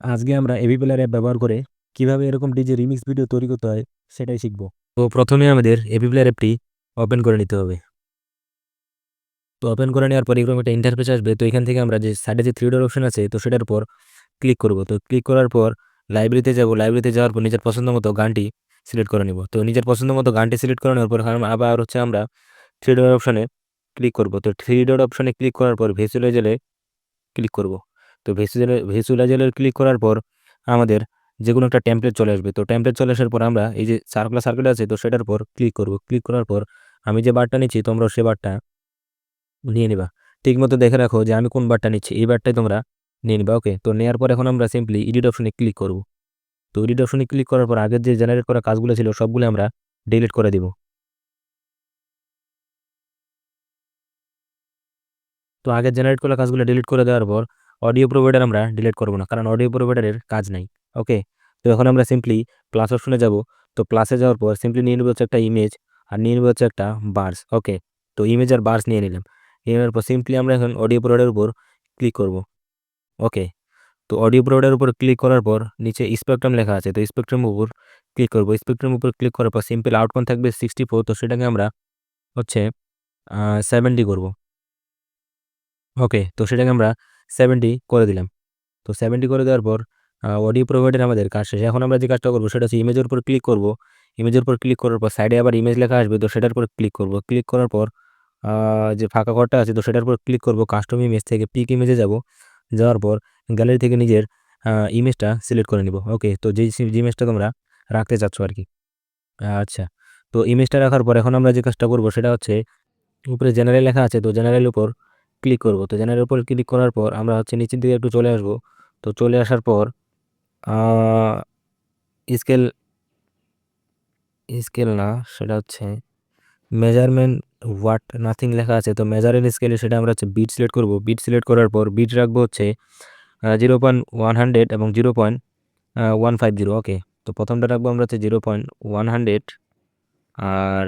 আজকে আমরা AB player app ব্যবহার করে কীভাবে এরকম ডিজে রিমিক্স ভিডিও তৈরি করতে হয় সেটাই শিখব। তো প্রথমে আমাদের এবি প্লেয়ার অ্যাপটি ওপেন করে নিতে হবে। তো ওপেন করে নেওয়ার পর এরকম একটা ইন্টারফেস আসবে। তো এখান থেকে আমরা যে সাইডে যে থ্রি ডট অপশন আছে, তো সেটার উপর ক্লিক করব। তো ক্লিক করার পর লাইব্রেরিতে যাব। লাইব্রেরিতে যাওয়ার পর নিজের পছন্দ মতো গানটি সিলেক্ট করে নিব। তো নিজের পছন্দ মতো গানটি সিলেক্ট করে নেওয়ার পর আবার হচ্ছে আমরা থ্রি ডট অপশনে ক্লিক করব। তো থ্রি ডট অপশনে ক্লিক করার পর ভেসুয়ালাইজে ক্লিক করব। তো ভেসুয়াল ভেসুয়ালাইজারে ক্লিক করার পর আমাদের যে কোনো একটা টেমপ্লেট চলে আসবে। তো টেমপ্লেট চলে আসার পর আমরা এই যে সার্কুলার সার্কেল আছে, তো সেটার পর ক্লিক করব। ক্লিক করার পর আমি যে বারটা নিচ্ছি তোমরা সে বারটা নিয়ে নিবা। ঠিক মতো দেখে রাখো যে আমি কোন বারটা নিচ্ছি, এই বারটাই তোমরা নিয়ে নিবা ওকে তো নেওয়ার পর এখন আমরা সিম্পলি এডিট অপশনে ক্লিক করব। তো এডিট অপশনে ক্লিক করার পর আগের যে জেনারেট করা কাজগুলো ছিল, সবগুলো আমরা ডিলিট করে দিব। তো আগে জেনারেট করা কাজগুলো ডিলিট করে দেওয়ার পর অডিও প্রোভাইডার আমরা ডিলিট করব না, কারণ অডিও প্রোভাইডারের কাজ নাই ওকে তো এখন আমরা সিম্পলি প্লাস অপশনে যাব, তো প্লাসে যাওয়ার পর সিম্পলি নিয়ে নেব হচ্ছে একটা ইমেজ আর নিয়ে নেব হচ্ছে একটা বার্স ওকে তো ইমেজ আর বার্স নিয়ে নিলাম, নিয়ে নেওয়ার পর সিম্পলি আমরা এখন অডিও প্রোভাইডারের উপর ক্লিক করব ওকে তো অডিও প্রোভাইডারের উপর ক্লিক করার পর নিচে স্পেকট্রাম লেখা আছে, তো স্পেকট্রাম উপর ক্লিক করব স্পেকট্রাম উপর ক্লিক করার পর সিম্পল আউটকাম থাকবে সিক্সটি ফোর তো সেটাকে আমরা হচ্ছে সেভেন্টি করব। ওকে তো সেটাকে আমরা সেভেন্টি করে দিলাম। তো সেভেন্টি করে দেওয়ার পর অডিও প্রোভাইডার আমাদের কাজ শেষ। এখন আমরা যে কাজটা করব, সেটা হচ্ছে ইমেজের উপর ক্লিক করব। ইমেজের উপর ক্লিক করার পর সাইডে আবার ইমেজ লেখা আসবে, তো সেটার উপর ক্লিক করব। ক্লিক করার পর যে ফাঁকা ঘরটা আছে, তো সেটার উপর ক্লিক করব কাস্টম ইমেজ থেকে। পিক ইমেজে যাব। যাওয়ার পর গ্যালারি থেকে নিজের ইমেজটা সিলেক্ট করে নিব। ওকে তো যেই ইমেজটা তোমরা রাখতে চাচ্ছ আর কি। আচ্ছা তো ইমেজটা রাখার পর এখন আমরা যে কাজটা করব, সেটা হচ্ছে উপরে জেনারেল লেখা আছে, তো জেনারেল উপর ক্লিক করব। তো জেনারেল উপর ক্লিক করার পর আমরা হচ্ছে নিচের দিকে একটু চলে আসব। তো চলে আসার পর স্কেল স্কেল না, সেটা হচ্ছে মেজারমেন্ট ওয়াট নাথিং লেখা আছে। তো মেজারের স্কেলে সেটা আমরা হচ্ছে বিট সিলেক্ট করব। বিট সিলেক্ট করার পর বিট রাখব হচ্ছে জিরো পয়েন্ট ওয়ান হান্ড্রেড এবং zero point one five zero okay তো প্রথমটা রাখব আমরা হচ্ছে জিরো পয়েন্ট ওয়ান হান্ড্রেড আর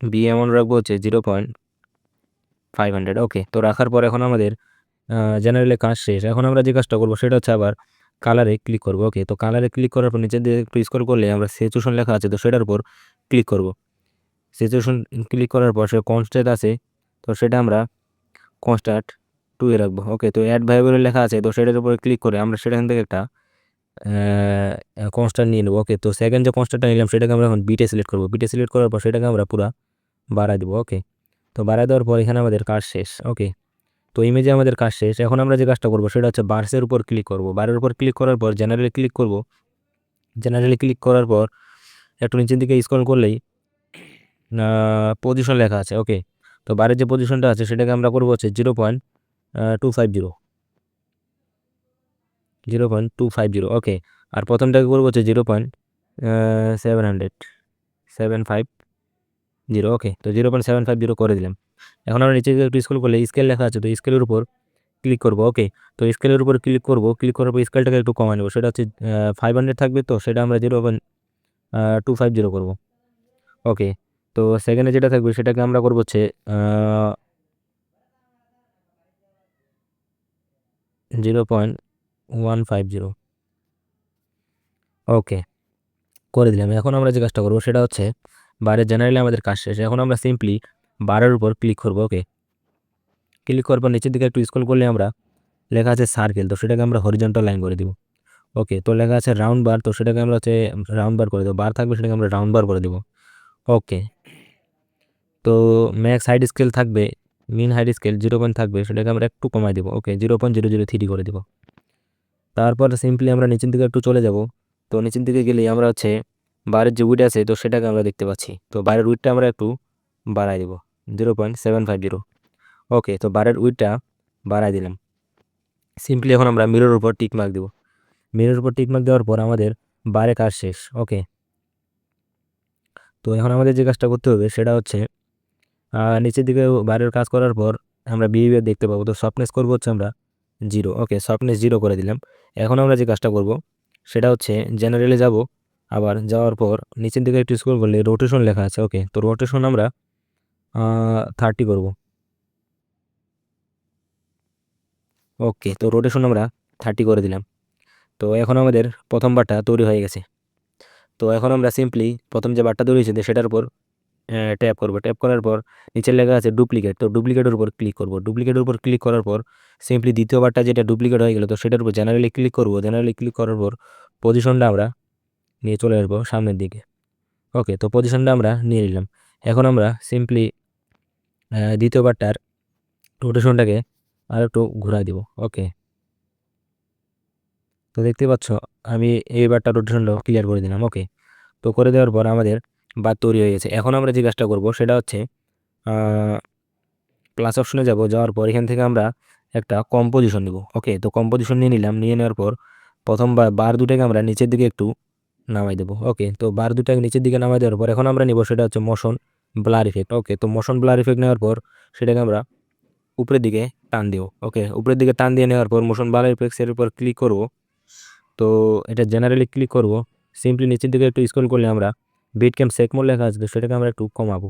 বি অ্যামাউন্ট রাখব হচ্ছে zero point five hundred okay তো রাখার পর এখন আমাদের জেনারেলে কাজ শেষ। এখন আমরা যে কাজটা করব সেটা হচ্ছে আবার কালারে ক্লিক করব ওকে তো কালারে ক্লিক করার পর নিচের দিকে একটু স্ক্রল করলে আমরা সিচুয়েশন লেখা আছে, তো সেটার উপর ক্লিক করব। সিচুয়েশন ক্লিক করার পর সে কনস্ট্যান্ট আছে, তো সেটা আমরা কনস্ট্যান্ট টু এ রাখব ওকে তো অ্যাড ভাইবল লেখা আছে, তো সেটার উপরে ক্লিক করে আমরা সেখান থেকে একটা কনস্ট্যান্ট নিয়ে নেব ওকে তো সেকেন্ড যে কনস্ট্যান্টটা নিলাম, সেটাকে আমরা এখন বিটে সিলেক্ট করব। বিটে সিলেক্ট করার পর সেটাকে আমরা পুরো বাড়াই দেবো ওকে তো বাড়াই দেওয়ার পর এখানে আমাদের কাজ শেষ ওকে তো ইমেজে আমাদের কাজ শেষ। এখন আমরা যে কাজটা করব সেটা হচ্ছে বার্সের উপর ক্লিক করব। বারের উপর ক্লিক করার পর জেনারেলে ক্লিক করব। জেনারেলে ক্লিক করার পর একটু নিচের দিকে স্ক্রল করলেই পজিশন লেখা আছে ওকে তো বারের যে পজিশনটা আছে সেটাকে আমরা করব হচ্ছে zero point two five zero zero point two five zero okay আর প্রথমটাকে করব হচ্ছে zero point seven hundred seven five zero okay তো zero point seven five zero করে দিলাম। এখন আমরা নিচে একটু স্কেল করলে স্কেল লেখা আছে, তো স্কেলের উপর ক্লিক করব ওকে তো স্কেলের উপর ক্লিক করব ক্লিক করার পর স্কেলটাকে একটু কমাই নেব। সেটা হচ্ছে ফাইভ হান্ড্রেড থাকবে তো, সেটা আমরা zero point two five zero করব ওকে তো সেকেন্ডে যেটা থাকবে, সেটাকে আমরা করব হচ্ছে zero point one five zero okay করে দিলাম। এখন আমরা যে কাজটা করব, সেটা হচ্ছে বাইরের জেনারেলি আমাদের কাজ শেষ। এখন আমরা সিম্পলি বারের উপর ক্লিক করব ওকে ক্লিক করার পর নিচের দিকে একটু স্ক্রল করলে আমরা লেখা আছে সার্কেল তো সেটাকে আমরা হরিজন্টাল লাইন করে দিব। ওকে তো লেখা আছে রাউন্ড বার তো সেটাকে আমরা হচ্ছে রাউন্ড বার করে দেবো। বার থাকবে সেটাকে আমরা রাউন্ড বার করে দেবো। ওকে তো ম্যাক্স হাইড স্কেল থাকবে min height scale zero point থাকবে, সেটাকে আমরা একটু কমাই দেবো। Okay zero point zero zero three করে দেবো। তারপর সিম্পলি আমরা নিচের দিকে একটু চলে যাব। তো নিচের দিকে গেলেই আমরা হচ্ছে বাইরের যে উইড আছে, তো সেটাকে আমরা দেখতে পাচ্ছি। তো বাইরের উইডটা আমরা একটু বাড়াই দেবো। Zero point seven five zero okay তো বারের উইডটা বাড়াই দিলাম। সিম্পলি এখন আমরা মিরর উপর টিক মার্ক দেবো। মিরর উপর টিক মার্ক দেওয়ার পর আমাদের বারে কাজ শেষ। ওকে তো এখন আমাদের যে কাজটা করতে হবে, সেটা হচ্ছে নিচের দিকে বাইরের কাজ করার পর আমরা বিহেভিয়ার দেখতে পাবো। তো সফটনেস করব হচ্ছে আমরা জিরো ওকে সফটনেস জিরো করে দিলাম। এখন আমরা যে কাজটা করব, সেটা হচ্ছে জেনারেলে যাব। আবার যাওয়ার পর নিচের দিকে একটু স্ক্রল করলে রোটেশন লেখা আছে ওকে তো রোটেশন আমরা থার্টি করব। ওকে তো রোটেশন আমরা থার্টি করে দিলাম। তো এখন আমাদের প্রথম বারটা তৈরি হয়ে গেছে। তো এখন আমরা সিম্পলি প্রথম যে বারটা তৈরি হয়েছে সেটার উপর ট্যাপ করব। ট্যাপ করার পর নিচের লেখা আছে ডুপ্লিকেট তো ডুপ্লিকেটের উপর ক্লিক করব। ডুপ্লিকেটের উপর ক্লিক করার পর সিম্পলি দ্বিতীয় বারটা যেটা ডুপ্লিকেট হয়ে গেলো, তো সেটার উপর জেনারেলি ক্লিক করব। জেনারেলি ক্লিক করার পর পজিশনটা আমরা নিয়ে চলে আসব সামনের দিকে। ওকে তো পজিশনটা আমরা নিয়ে নিলাম। এখন আমরা সিম্পলি দ্বিতীয়বারটার রোটেশনটাকে আর একটু ঘুরাই দিব। ওকে তো দেখতে পাচ্ছ, আমি এইবারটা রোটেশনটা ক্লিয়ার করে দিলাম। ওকে তো করে দেওয়ার পর আমাদের বার তৈরি হয়ে গেছে। এখন আমরা যে কাজটা করব সেটা হচ্ছে প্লাস অপশনে যাব। যাওয়ার পর এখান থেকে আমরা একটা কম্পোজিশন নেব। ওকে তো কম্পোজিশন নিয়ে নিলাম। নিয়ে নেওয়ার পর প্রথমবার বার দুটাকে আমরা নিচের দিকে একটু নামাই দেবো। ওকে তো বার দুটাকে নিচের দিকে নামাই দেওয়ার পর এখন আমরা নিব সেটা হচ্ছে মোশন ব্লার ইফেক্ট ওকে তো মোশন ব্লার ইফেক্ট নেওয়ার পর সেটাকে আমরা উপরের দিকে টান দিব। ওকে উপরের দিকে টান দিয়ে নেওয়ার পর মোশন ব্লার ইফেক্টসের উপর ক্লিক করব। তো এটা জেনারেলি ক্লিক করব। সিম্পলি নিচের দিকে একটু স্ক্রল করলে আমরা বিট ক্যাম্প সেক মোড লেখা আসবে সেটাকে আমরা একটু কমাবো।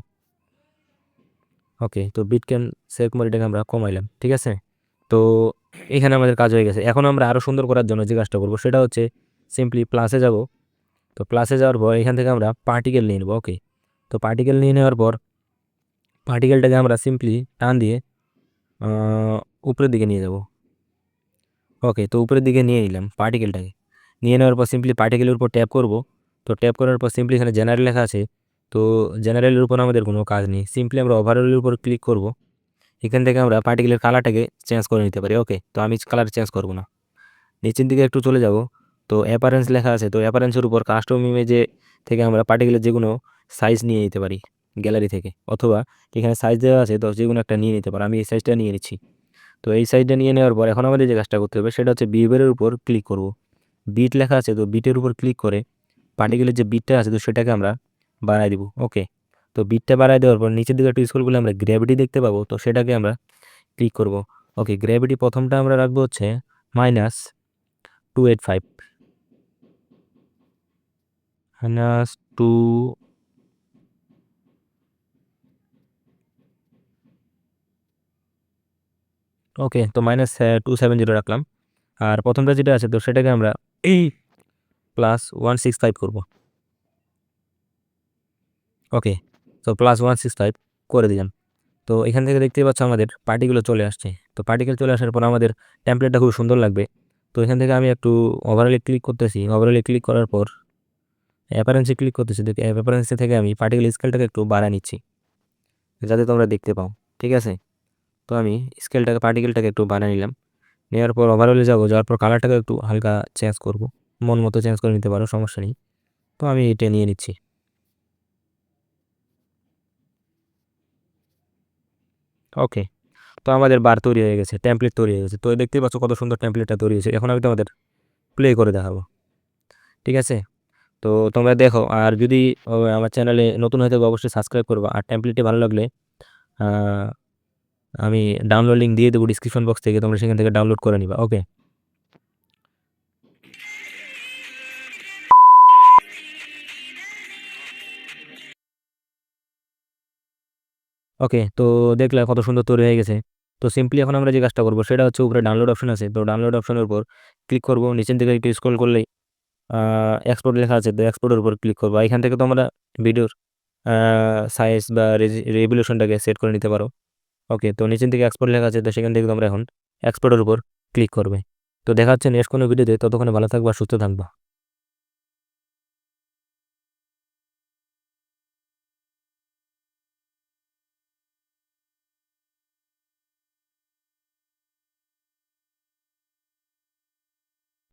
ওকে তো বিট ক্যাম্প সেক মোড এটাকে আমরা কমাইলাম, ঠিক আছে? তো এখানে আমাদের কাজ হয়ে গেছে। এখন আমরা আরও সুন্দর করার জন্য যে কাজটা করব, সেটা হচ্ছে সিম্পলি প্লাসে যাব। তো প্লাসে যাওয়ার পর এখান থেকে আমরা পার্টিকেল নিয়ে নেব ওকে তো পার্টিকেল নিয়ে নেওয়ার পর পার্টিকেলটাকে আমরা সিম্পলি টান দিয়ে উপরের দিকে নিয়ে যাব। ওকে তো উপরের দিকে নিয়ে নিলাম পার্টিকেলটাকে নিয়ে নেওয়ার পর সিম্পলি পার্টিকেলের উপর ট্যাপ করব। তো ট্যাপ করার পর সিম্পলি এখানে জেনারেল লেখা আছে। তো জেনারেলের উপর আমাদের কোনো কাজ নেই। সিম্পলি আমরা ওভারঅলের উপর ক্লিক করব। এখান থেকে আমরা পার্টিকেলের কালারটাকে চেঞ্জ করে নিতে পারি ওকে তো আমি কালার চেঞ্জ করব না। নিচের দিকে একটু চলে যাব। তো অ্যাপারেন্স লেখা আছে, তো অ্যাপারেন্সের উপর কাস্টম ইমেজে থেকে আমরা পার্টিকেলের যে কোনো সাইজ নিয়ে নিতে পারি গ্যালারি থেকে, অথবা এখানে সাইজ দেওয়া আছে তো যে কোনো একটা নিয়ে নিতে পারো, আমি এই সাইজটা নিয়ে নিচ্ছি। তো এই সাইজটা নিয়ে নেওয়ার পর এখন আমাদের যে কাজটা করতে হবে সেটা হচ্ছে বিহেভিয়ারের উপর ক্লিক করব। বিট লেখা আছে তো বিটের উপর ক্লিক করে পার্টিকেলের যে বিটটা আছে তো সেটাকে আমরা বাড়াই দিব ওকে তো বিটটা বাড়াই দেওয়ার পর নিচের দিকে একটু স্কুল করলে আমরা গ্র্যাভিটি দেখতে পাবো, তো সেটাকে আমরা ক্লিক করব ওকে গ্র্যাভিটি প্রথমটা আমরা রাখব হচ্ছে minus two eight five minus two okay তো মাইনাস টু সেভেন জিরো রাখলাম। আর প্রথমটা যেটা আছে, তো সেটাকে আমরা প্লাস ওয়ান সিক্স ফাইভ করব। ওকে তো প্লাস ওয়ান সিক্স ফাইভ করে দিলাম। তো এখান থেকে দেখতেই পাচ্ছ আমাদের পার্টিগুলো চলে আসছে। তো পার্টিকেল চলে আসার পর আমাদের ট্যাম্পলেটটা খুব সুন্দর লাগবে। তো এখান থেকে আমি একটু ওভারঅলে ক্লিক করতেছি। ওভারঅলে ক্লিক করার পর অ্যাপারেন্সে ক্লিক করতেছি, দেখি অ্যাপারেন্সে থেকে আমি পার্টিকেল স্কেলটাকে একটু বাড়া নিচ্ছি, যাতে তোমরা দেখতে পাও, ঠিক আছে? তো আমি স্কেলটাকে পার্টিকেলটাকে একটু বানিয়ে নিলাম, নেওয়ার পর ওভারঅলে যাব, যাওয়ার পর কালারটাকে একটু হালকা চেঞ্জ করব, মন মতো চেঞ্জ করে নিতে পারো, সমস্যা নেই। তো আমি এটা নিয়ে নিচ্ছি। ওকে তো আমাদের বার তৈরি হয়ে গেছে ট্যাম্পলেট তৈরি হয়ে গেছে, তো দেখতেই পাচ্ছ কত সুন্দর ট্যাম্পলেটটা তৈরি হয়েছে, এখন আমি তোমাদের প্লে করে দেখাবো, ঠিক আছে? তো তোমরা দেখো, আর যদি আমার চ্যানেলে নতুন হয়ে থাকবে, অবশ্যই সাবস্ক্রাইব করব। আর ট্যাম্পলেটটি ভালো লাগলে আমি ডাউনলোড লিঙ্ক দিয়ে দেবো ডিসক্রিপশন বক্স থেকে, তোমরা সেখান থেকে ডাউনলোড করে নিবা ওকে ওকে তো দেখলে কত সুন্দর তৈরি হয়ে গেছে। তো সিম্পলি এখন আমরা যে কাজটা করব, সেটা হচ্ছে উপরে ডাউনলোড অপশন আছে। তো ডাউনলোড অপশনের উপর ক্লিক করব, নিচের দিকে একটু স্ক্রল করলেই এক্সপোর্ট লেখা আছে, তো এক্সপোর্টের উপর ক্লিক করব। এখান থেকে তোমরা ভিডিওর সাইজ বা রেভলিউশনটাকে সেট করে নিতে পারো। ওকে তো নিচের থেকে এক্সপোর্ট লেখা আছে, তো সেখান থেকে তোমরা এখন এক্সপোর্টের উপর ক্লিক করবে। তো দেখা হচ্ছে নেক্সট কোনো ভিডিওতে ততক্ষণে ভালো থাকবা, সুস্থ থাকবা।